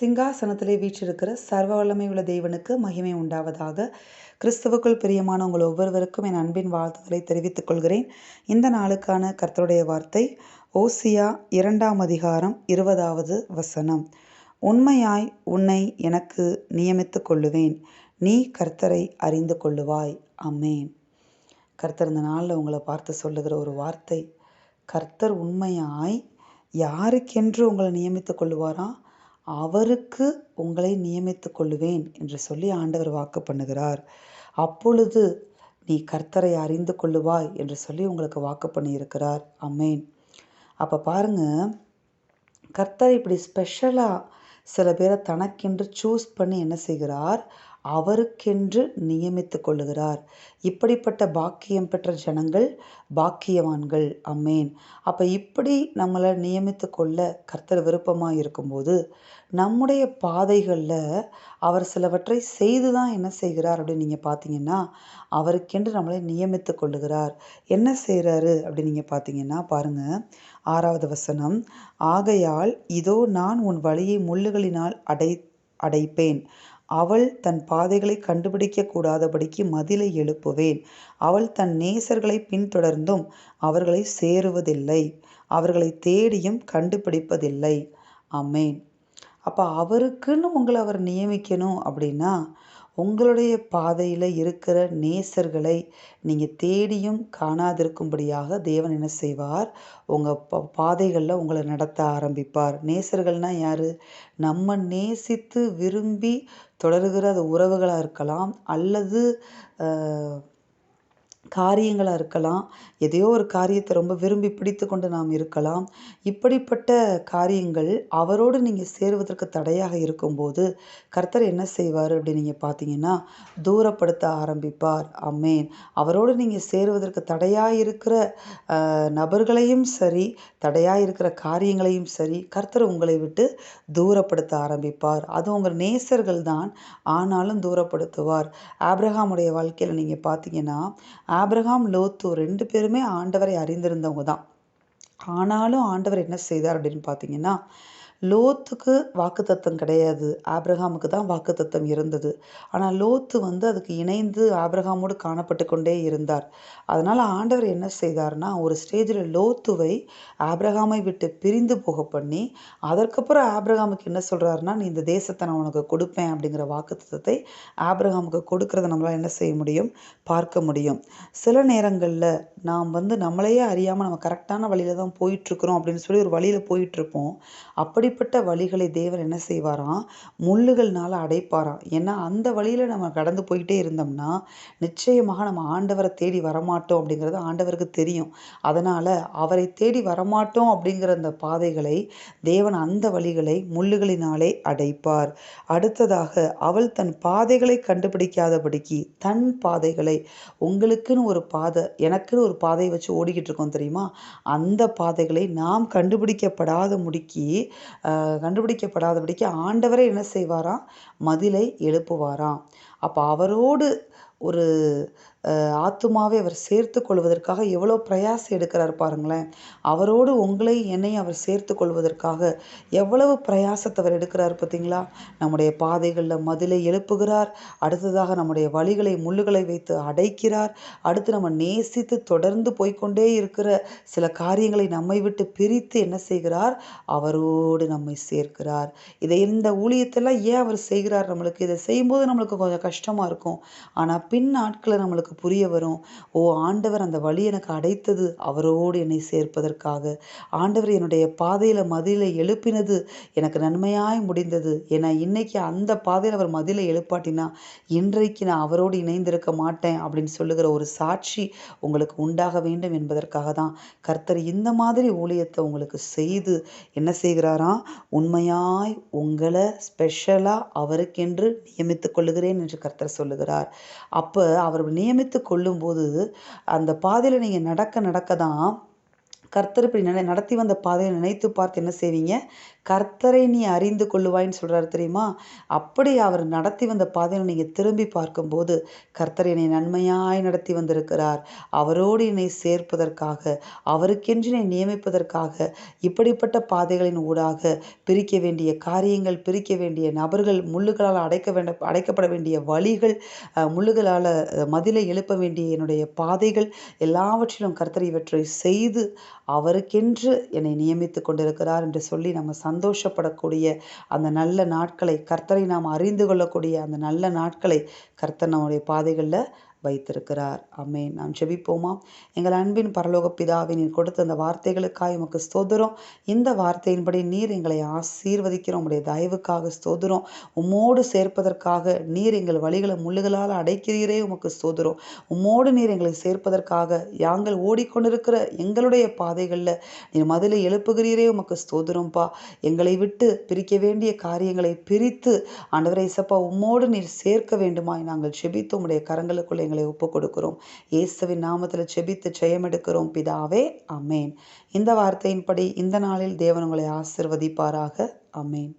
சிங்காசனத்திலே வீற்றிருக்கிற சர்வ வல்லமை உள்ள தேவனுக்கு மகிமை உண்டாவதாக. கிறிஸ்துவுக்குள் பிரியமான உங்கள் ஒவ்வொருவருக்கும் என் அன்பின் வாழ்த்துக்களை தெரிவித்துக் கொள்கிறேன். இந்த நாளுக்கான கர்த்தருடைய வார்த்தை ஓசியா இரண்டாம் அதிகாரம் இருபதாவது வசனம். உண்மையாய் உன்னை எனக்கு நியமித்துக் கொள்ளுவேன். நீ கர்த்தரை அறிந்து கொள்ளுவாய். அம்மேன் கர்த்தர் இந்த நாளில் உங்களை பார்த்து சொல்லுகிற ஒரு வார்த்தை கர்த்தர் உண்மையாய் யாருக்கென்று உங்களை நியமித்துக் கொள்ளுவாராம் அவருக்கு உங்களை நியமித்துக் கொள்ளுவேன் என்று சொல்லி ஆண்டவர் வாக்கு பண்ணுகிறார். அப்பொழுது நீ கர்த்தரை அறிந்து கொள்ளுவாய் என்று சொல்லி உங்களுக்கு வாக்கு பண்ணியிருக்கிறார். அம்மேன் அப்போ பாருங்க கர்த்தர் இப்படி ஸ்பெஷலாக சில பேரை தனக்கென்று சூஸ் பண்ணி என்ன செய்கிறார்? அவருக்கென்று நியமித்து கொள்ளுகிறார். இப்படிப்பட்ட பாக்கியம் பெற்ற ஜனங்கள் பாக்கியவான்கள். அம்மேன். அப்போ இப்படி நம்மளை நியமித்து கொள்ள கர்த்தர் விருப்பமாக இருக்கும்போது நம்முடைய பாதைகளில் அவர் சிலவற்றை செய்து தான் என்ன செய்கிறார் அப்படின்னு நீங்கள் பார்த்தீங்கன்னா அவருக்கென்று நம்மளை நியமித்து கொள்ளுகிறார். என்ன செய்கிறாரு அப்படின்னு நீங்கள் பார்த்தீங்கன்னா பாருங்கள் ஆறாவது வசனம். ஆகையால் இதோ நான் உன் வழியை முள்ளுகளினால் அடை அடைப்பேன். அவள் தன் பாதைகளை கண்டுபிடிக்க கூடாதபடிக்கு மதிலை எழுப்புவேன். அவள் தன் நேசர்களை பின்தொடர்ந்தும் அவர்களை சேருவதில்லை. அவர்களை தேடியும் கண்டுபிடிப்பதில்லை. அம்மேன் அப்போ அவருக்குன்னு உங்களை அவர் நியமிக்கணும் அப்படின்னா உங்களுடைய பாதையில் இருக்கிற நேசர்களை நீங்கள் தேடியும் காணாதிருக்கும்படியாக தேவன் என்ன செய்வார்? உங்கள் ப பாதைகளில் உங்களை நடத்த ஆரம்பிப்பார். நேசர்கள்னால் யார்? நம்ம நேசித்து விரும்பி தொடர்கிற அது உறவுகளாக இருக்கலாம். அல்லது காரியங்களாக இருக்கலாம். எதையோ ஒரு காரியத்தை ரொம்ப விரும்பி பிடித்து கொண்டு நாம் இருக்கலாம். இப்படிப்பட்ட காரியங்கள் அவரோடு நீங்கள் சேருவதற்கு தடையாக இருக்கும்போது கர்த்தர் என்ன செய்வார் அப்படி நீங்கள் பார்த்தீங்கன்னா தூரப்படுத்த ஆரம்பிப்பார். அம்மேன் அவரோடு நீங்கள் சேருவதற்கு தடையாக இருக்கிற நபர்களையும் சரி தடையாக இருக்கிற காரியங்களையும் சரி கர்த்தர் உங்களை விட்டு தூரப்படுத்த ஆரம்பிப்பார். அது உங்கள் நேசர்கள் தான் ஆனாலும் தூரப்படுத்துவார். ஆப்ரஹாமுடைய வாழ்க்கையில் நீங்கள் பார்த்தீங்கன்னா ஆப்ரஹாம் லோத்து ரெண்டு பேருமே ஆண்டவரை அறிந்திருந்தவங்க தான். ஆனாலும் ஆண்டவர் என்ன செய்தார் அப்படின்னு பார்த்தீங்கன்னா லோத்துக்கு வாக்குத்தத்தம் கிடையாது. ஆப்ரஹாமுக்கு தான் வாக்குத்தத்தம் இருந்தது. ஆனால் லோத்து வந்து அதுக்கு இணைந்து ஆப்ரஹாமோடு காணப்பட்டு கொண்டே இருந்தார். அதனால் ஆண்டவர் என்ன செய்தார்னா ஒரு ஸ்டேஜில் லோத்துவை ஆப்ரஹாமை விட்டு பிரிந்து போக பண்ணி அதற்கப்புறம் ஆப்ரஹாமுக்கு என்ன சொல்கிறாருன்னா நீ இந்த தேசத்தை நான் உனக்கு கொடுப்பேன் அப்படிங்கிற வாக்குத்தத்தை ஆப்ரஹாமுக்கு கொடுக்கறத நம்மளால் என்ன செய்ய முடியும்? பார்க்க முடியும். சில நேரங்களில் நாம் வந்து நம்மளையே அறியாமல் நம்ம கரெக்டான வழியில் தான் போயிட்டுருக்குறோம் அப்படின்னு சொல்லி ஒரு வழியில் போயிட்டுருப்போம். அப்படி அப்படிப்பட்ட வழிகளை தேவர் என்ன செய்வாராம்? முள்ளுகள்னால அடைப்பாராம். ஏன்னா அந்த வழியில் நம்ம கடந்து போயிட்டே இருந்தோம்னா நிச்சயமாக நம்ம ஆண்டவரை தேடி வரமாட்டோம் அப்படிங்கிறது ஆண்டவருக்கு தெரியும். அதனால் அவரை தேடி வரமாட்டோம் அப்படிங்கிற அந்த பாதைகளை தேவன் அந்த வழிகளை முள்ளுகளினாலே அடைப்பார். அடுத்ததாக அவள் தன் பாதைகளை கண்டுபிடிக்காதபடிக்கு தன் பாதைகளை உங்களுக்குன்னு ஒரு பாதை எனக்குன்னு ஒரு பாதையை வச்சு ஓடிக்கிட்டு இருக்கோம் தெரியுமா? அந்த பாதைகளை நாம் கண்டுபிடிக்கப்படாத முடிக்கி கண்டுபிடிக்கப்படாதபடிக்கு ஆண்டவரே என்ன செய்வாராம்? மதிலை எழுப்புவாராம். அப்போ அவரோடு ஒரு ஆத்துமாவை அவர் சேர்த்து கொள்வதற்காக எவ்வளோ பிரயாசம் எடுக்கிறார் பாருங்களேன். அவரோடு உங்களை என்னையும் அவர் சேர்த்து கொள்வதற்காக எவ்வளவு பிரயாசத்தை அவர் எடுக்கிறார் பார்த்தீங்களா? நம்முடைய பாதைகளில் மதிலை எழுப்புகிறார் அடுத்ததாக நம்முடைய வழிகளை முள்ளுகளை வைத்து அடைக்கிறார் அடுத்து நம்ம நேசித்து தொடர்ந்து போய்கொண்டே இருக்கிற சில காரியங்களை நம்மை விட்டு பிரித்து என்ன செய்கிறார்? அவரோடு நம்மை சேர்க்கிறார். இதை இந்த ஊழியத்தெல்லாம் ஏன் அவர் செய்கிறார் நம்மளுக்கு? இதை செய்யும்போது நம்மளுக்கு கொஞ்சம் கஷ்டமாக இருக்கும். ஆனால் பின் நாட்களில் நம்மளுக்கு புரிய வரும். ஓ ஆண்டவர் அந்த வழி எனக்கு அடைத்தது. அவரோடு என்னை சேர்ப்பதற்காக. ஆண்டவர் என்னுடைய பாதையில் மதிலை எழுப்பினது. எனக்கு நன்மையாய் முடிந்தது. ஏன்னா இன்னைக்கு அந்த பாதையில் அவர் மதிலை எழுப்பாட்டினா இன்றைக்கு நான் அவரோடு இணைந்திருக்க மாட்டேன் அப்படின்னு சொல்லுகிற ஒரு சாட்சி உங்களுக்கு உண்டாக வேண்டும் என்பதற்காக தான் கர்த்தர் இந்த மாதிரி ஊழியத்தை உங்களுக்கு செய்து என்ன செய்கிறாராம்? உண்மையாய் உங்களை ஸ்பெஷலாக அவருக்கென்று நியமித்துக் கொள்ளுகிறேன் என்று கர்த்தர் சொல்லுகிறார். அப்போ அவர் நியமித்து கொள்ளும்போது அந்த பாதையில் நீங்கள் நடக்க நடக்க தான் கர்த்தர் இப்படி நினை நடத்தி வந்த பாதையை நினைத்து பார்த்து என்ன செய்வீங்க? கர்த்தரை நீ அறிந்து கொள்ளுவாய்ன்னு சொல்கிறார் தெரியுமா? அப்படி அவர் நடத்தி வந்த பாதையில் நீங்கள் திரும்பி பார்க்கும்போது கர்த்தர் என்னை நன்மையாய் நடத்தி வந்திருக்கிறார். அவரோடு என்னை சேர்ப்பதற்காக அவருக்கென்று என்னை நியமிப்பதற்காக இப்படிப்பட்ட பாதைகளின் ஊடாக பிரிக்க வேண்டிய காரியங்கள் பிரிக்க வேண்டிய நபர்கள் முள்ளுகளால் அடைக்க வேண்ட அடைக்கப்பட வேண்டிய வழிகள் முள்ளுகளால் மதிலை எழுப்ப வேண்டிய என்னுடைய பாதைகள் எல்லாவற்றிலும் கர்த்தர் இவற்றை செய்து அவருக்கென்று என்னை நியமித்து கொண்டிருக்கிறார் என்று சொல்லி நம்ம சந்தோஷப்படக்கூடிய அந்த நல்ல நாட்களை கர்த்தரை நாம் அறிந்து கொள்ளக்கூடிய அந்த நல்ல நாட்களை கர்த்தர் நம்முடைய பாதைகளில் வைத்திருக்கிறார். அமேன் நாம் செபிப்போமா எங்கள் அன்பின் பரலோக பிதாவை நீர் கொடுத்த அந்த வார்த்தைகளுக்காக உமக்கு ஸ்தோதரம் இந்த வார்த்தையின்படி நீர் எங்களை ஆசீர்வதிக்கிறோம். உடைய தயவுக்காக ஸ்தோதரம் உம்மோடு சேர்ப்பதற்காக நீர் எங்கள் வழிகளை முள்ளுகளால் அடைக்கிறீரே உமக்கு ஸ்தோதரம் உம்மோடு நீர் எங்களை சேர்ப்பதற்காக யாங்கள் ஓடிக்கொண்டிருக்கிற எங்களுடைய பாதைகளில் நீர் மதிலை எழுப்புகிறீரே உமக்கு ஸ்தோதரம்ப்பா எங்களை விட்டு பிரிக்க வேண்டிய காரியங்களை பிரித்து ஆண்டவரை சப்பா உம்மோடு நீர் சேர்க்க வேண்டுமாய் நாங்கள் செபித்து உடைய கரங்களுக்குள்ளே காரியங்களை ஒப்புக் கொடுக்கிறோம் இயேசுவின் நாமத்தில் செபித்து ஜெயமெடுக்கிறோம். பிதாவே அமேன் இந்த வார்த்தையின்படி இந்த நாளில் தேவன் உங்களை ஆசிர்வதிப்பாராக. அமேன்